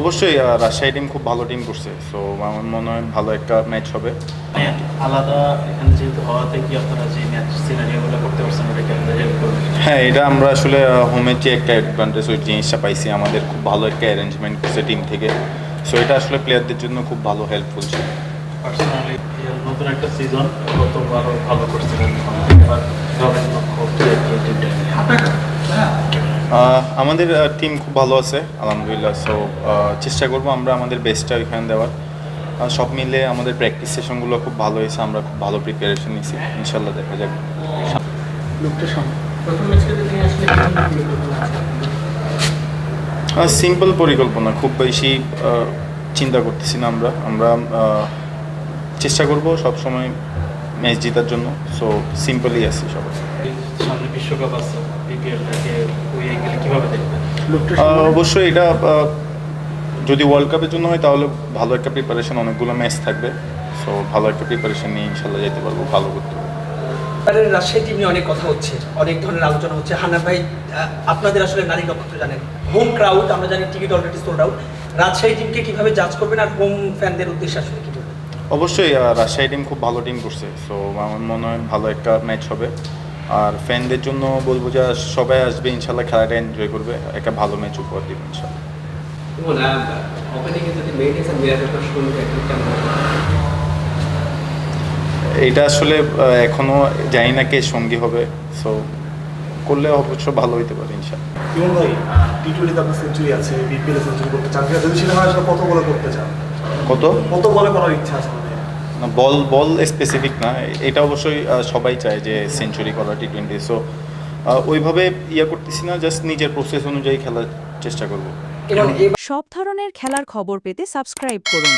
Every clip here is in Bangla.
অবশ্যই রাজশাহী টিম খুব ভালো টিম করছে সো আমার মনে হয় ভালো একটা ম্যাচ হবে। আলাদা এখানে যেহেতু হওয়াতে কি আপনারা যে ম্যাচ সিনারিওগুলো করতে পারছেন ওটা হ্যাঁ এটা আমরা আসলে হোমের যে একটা অ্যাডভান্টেজ ওই জিনিসটা পাইছি আমাদের খুব ভালো একটা অ্যারেঞ্জমেন্ট করছে টিম থেকে। সো এটা আসলে প্লেয়ারদের জন্য খুব ভালো হেল্পফুল ছিল। পার্সোনালি নতুন একটা সিজন গতবারও ভালো করছিলেন আমাদের টিম খুব ভালো আছে আলহামদুলিল্লাহ। সো চেষ্টা করব আমরা আমাদের বেস্টটা ওইখানে দেওয়ার। সব মিলে আমাদের প্র্যাকটিস সেশনগুলো খুব ভালো হয়েছে আমরা খুব ভালো প্রিপারেশন নিয়েছি। ইনশাল্লাহ দেখা যাক। সিম্পল পরিকল্পনা খুব বেশি চিন্তা করতেছি না আমরা। আমরা চেষ্টা করব সব সময় ম্যাচ জেতার জন্য। সো সিম্পলই আছে সবাই সামনে বিশ্বকাপ আছে। অবশ্যই এটা যদি ওয়ার্ল্ড কাপের জন্য হয় তাহলে ভালো একটা প্রিপারেশন অনেকগুলো ম্যাচ থাকবে। সো ভালো একটা প্রিপারেশন নিয়ে ইনশাল্লাহ যেতে পারব ভালো করতে পারব। এবারের রাজশাহী টিম নিয়ে অনেক কথা হচ্ছে অনেক ধরনের আলোচনা হচ্ছে। হান্নান ভাই আপনাদের আসলে নারী নক্ষত্র জানেন। হোম ক্রাউড আমরা জানি ticket already sold out Rajshahi টিমকে কীভাবে জাজ করবেন আর হোম ফ্যানদের উদ্দেশ্যে আসলে কি অবশ্যই রাজশাহী টিম খুব ভালো টিম করছে। সো আমার মনে হয় ভালো একটা ম্যাচ হবে। আর ফ্যানদের জন্য বলব যে সবাই আসবে ইনশাল্লাহ খেলাটা এনজয় করবে একটা ভালো ম্যাচ উপহার দেবে ইনশাল্লাহ? এটা আসলে এখনও জানি না কে সঙ্গী হবে সো করলে অবশ্য ভালো হইতে পারে ইনশাল্লাহ। ইমন ভাই? টি টোয়েন্টিতে আপনার সেঞ্চুরি আছে বিপিএল সেঞ্চুরি করতে চান কিনা? যদি সেটা হয় কত বলে করতে চান? কত? কত বলে করার ইচ্ছা আছে? বল বল স্পেসিফিক না এটা অবশ্যই সবাই চায় যে সেঞ্চুরি করা টি টোয়েন্টি সো ওইভাবে ইয়ে করতেছি না জাস্ট নিজের প্রসেস অনুযায়ী খেলার চেষ্টা করব। সব ধরনের খেলার খবর পেতে সাবস্ক্রাইব করুন।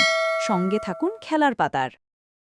সঙ্গে থাকুন খেলার পাতার।